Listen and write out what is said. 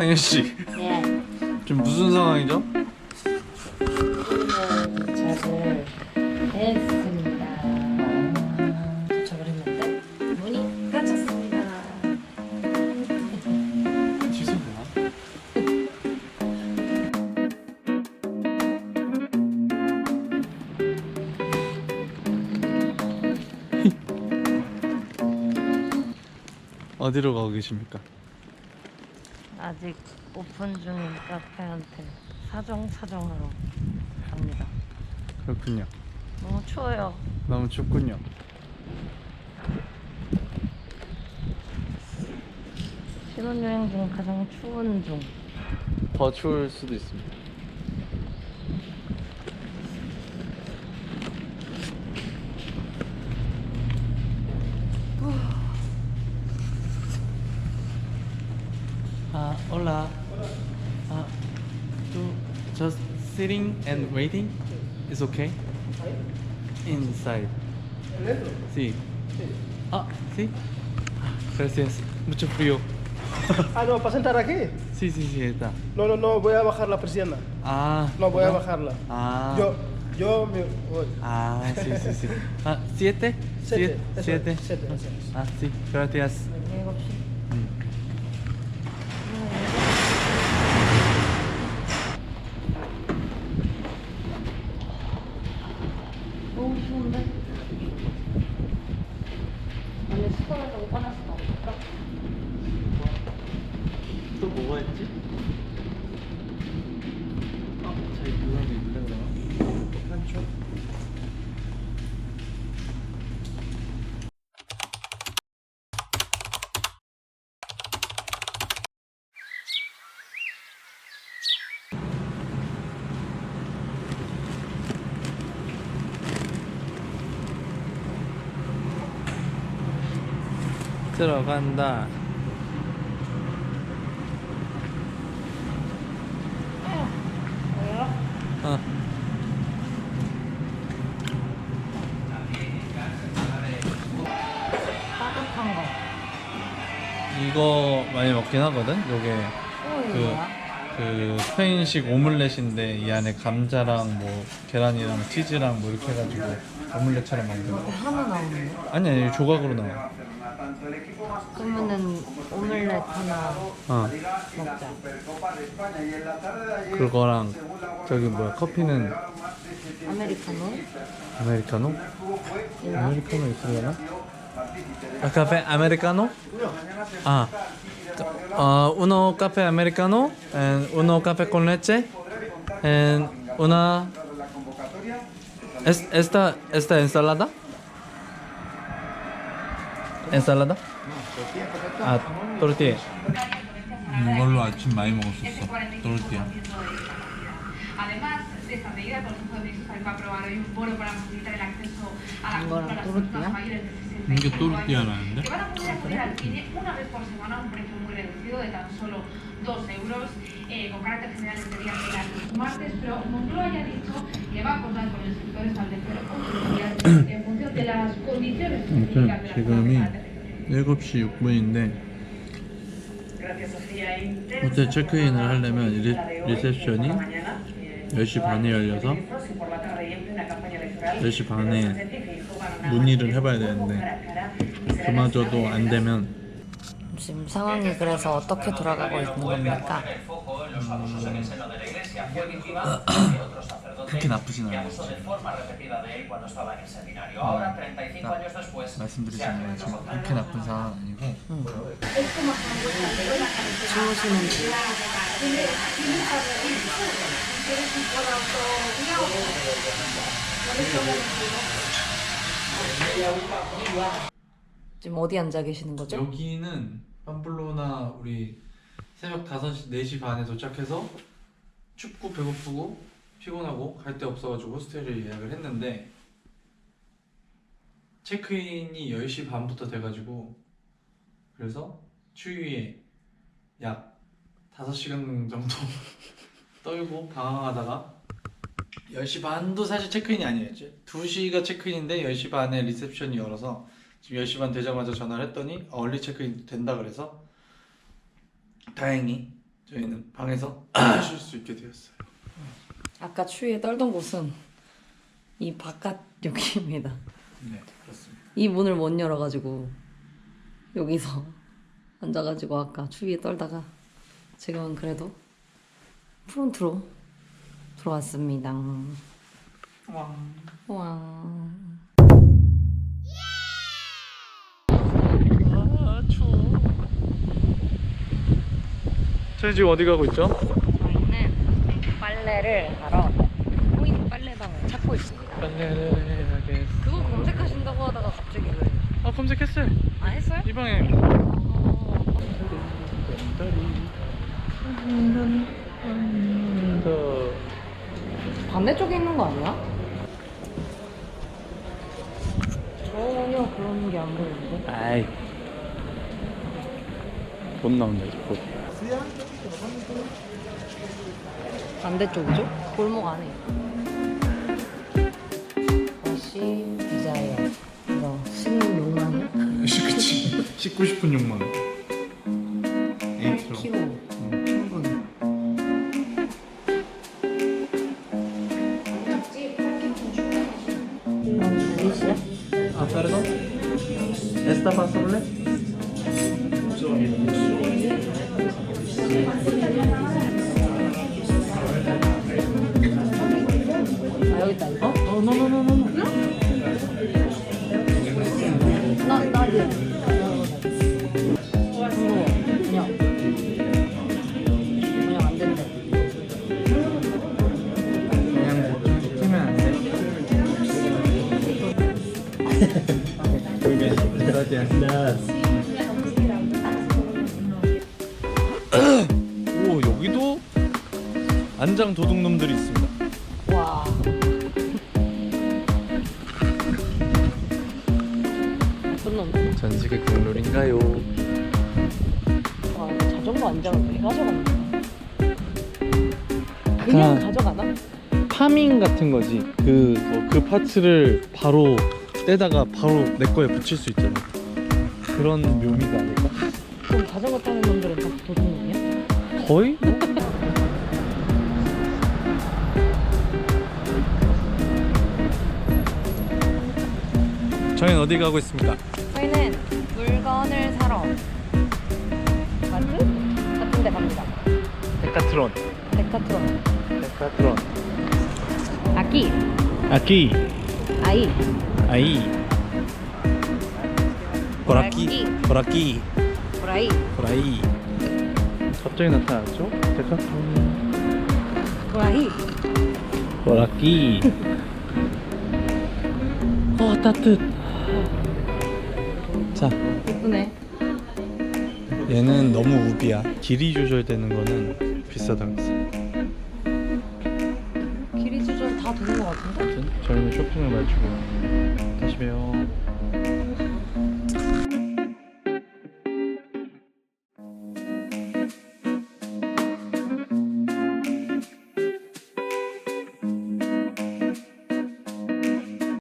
상현 씨, 예. 지금 무슨 상황이죠? 도착을 했습니다. 도착을 했는데 문이 닫혔습니다. 취소되나? 어디로 가고 계십니까? 아직 오픈 중인 카페한테 사정 사정하러 갑니다. 그렇군요. 너무 추워요. 너무 춥군요. 신혼여행 중 가장 추운 중. 더 추울 수도 있습니다. 아, hola. 아, to just sitting and waiting is okay? Inside. Sí. Ah, sí. Gracias. Mucho frío. Ah, no, para sentar aquí. Sí, sí, sí, está. No, no, no, voy a bajar la persiana. Ah. No, voy a bajarla. Ah. Yo, yo me voy. Ah, sí, sí, sí. Ah, ¿siete? Siete, ¿Siete? siete, eso es. Ah, sí, gracias. 그거도 있는데 그러면? 한쪽? 들어간다. 어. 따뜻한 거. 이거 많이 먹긴 하거든. 요게 어, 이거 그, 뭐야? 그 스페인식 오믈렛인데 이 안에 감자랑 뭐 계란이랑 치즈랑 뭐 이렇게 해가지고 오믈렛처럼 만든 거. 하나 나오는 거? 아니 아니 조각으로 나와. 그러면은 오믈렛 하나 어. 먹자. 그거랑 저기 뭐야 커피는 아메리카노? 아메리카노? 아메리카노 있으려나? 아 카페 아메리카노? 아 어, uno café americano and uno café con leche and una es, esta esta ensalada ensalada 아 tortilla 이걸로 아침 많이 먹었었어 tortilla Además de esta medida, el Consejo de Ministros también va a aprobar hoy un bono para facilitar el acceso a la Bueno, cultura a las tortilla. personas mayores de 65 이게 años, 또르띠아라는데? que van a poder acceder al cine una vez por semana a un precio muy reducido de tan solo 2 euros, eh, con carácter general este día será los martes, pero Moncloa ya ha dicho que va a contar con el sector establecer otros días en función de las condiciones 아무튼 específicas de la 7시 6분인데 호텔 체크인을 하려면 리, 리셉션이 10시 반에 열려서 10시 반에 문의를 해봐야 되는데 그마저도 안 되면 지금 상황이 그래서 어떻게 돌아가고 있는 겁니까? 그렇게 나쁘진 않아요 말씀드리자면 지금 그렇게 나쁜 상황은 아니고 주무시는 중. 지금 어디 앉아 계시는 거죠? 여기는 팜플로나 우리 새벽 5시, 4시 반에 도착해서 춥고 배고프고 피곤하고 갈 데 없어가지고 호스텔을 예약을 했는데 체크인이 10시 반부터 돼가지고 그래서 추위에 약 5시간 정도 떨고 방황하다가 10시 반도 사실 체크인이 아니었죠 2시가 체크인인데 10시 반에 리셉션이 열어서 지금 10시 반 되자마자 전화를 했더니 얼리 체크인 된다 그래서 다행히 저희는 방에서 쉴수 있게 되었어요. 아까 추위에 떨던 곳은 이 바깥 여기입니다. 네, 그렇습니다. 이 문을 못 열어가지고 여기서 앉아가지고 아까 추위에 떨다가 지금은 그래도 프론트로 들어왔습니다. 와. 와. 저희 지금 어디 가고 있죠? 저희는 빨래를 하러 코인 빨래방을 찾고 있습니다. 빨래를 해야겠어. 그거 검색하신다고 하다가 갑자기 왜? 아 검색했어요. 안 했어요? 이 방에. 반대쪽에 있는 거 아니야? 전혀 그런 게 안 보이는데? 아이. 못 나온다 이제 곧. 반대쪽이죠? 골목 안에. 다시 디자이어. 이거 신용만 그치. 씻고 싶은 욕망. 안장 도둑놈들이 있습니다. 와. 어떤 놈? 전직의 국룰인가요? 와, 자전거 안장을 왜 가져가는 거야? 그냥 아. 가져가나? 파밍 같은 거지. 그, 뭐, 그 파츠를 바로 떼다가 바로 내 거에 붙일 수 있잖아. 그런 묘미가 아닐까? 그럼 자전거 타는 놈들은 다 도둑놈이야? 거의? 뭐? 저희는 어디 가고 있습니까? 저희는 물건을 사러 마트 같은 데 갑니다. 데카트론. 데카트론. 데카트론. 아기, 아기. 아이, 아이. 보라끼. 보라끼. 브라이, 보라이. 갑자기 나타났죠? 데카트론. 브라이. 보라끼. 어 따뜻. 자, 예쁘네. 얘는 너무 우비야. 길이 조절되는 거는 비싸다고 했어. 길이 조절 다 되는 것 같은데? 아무튼 저희는 쇼핑을 마치고 다시 봬요.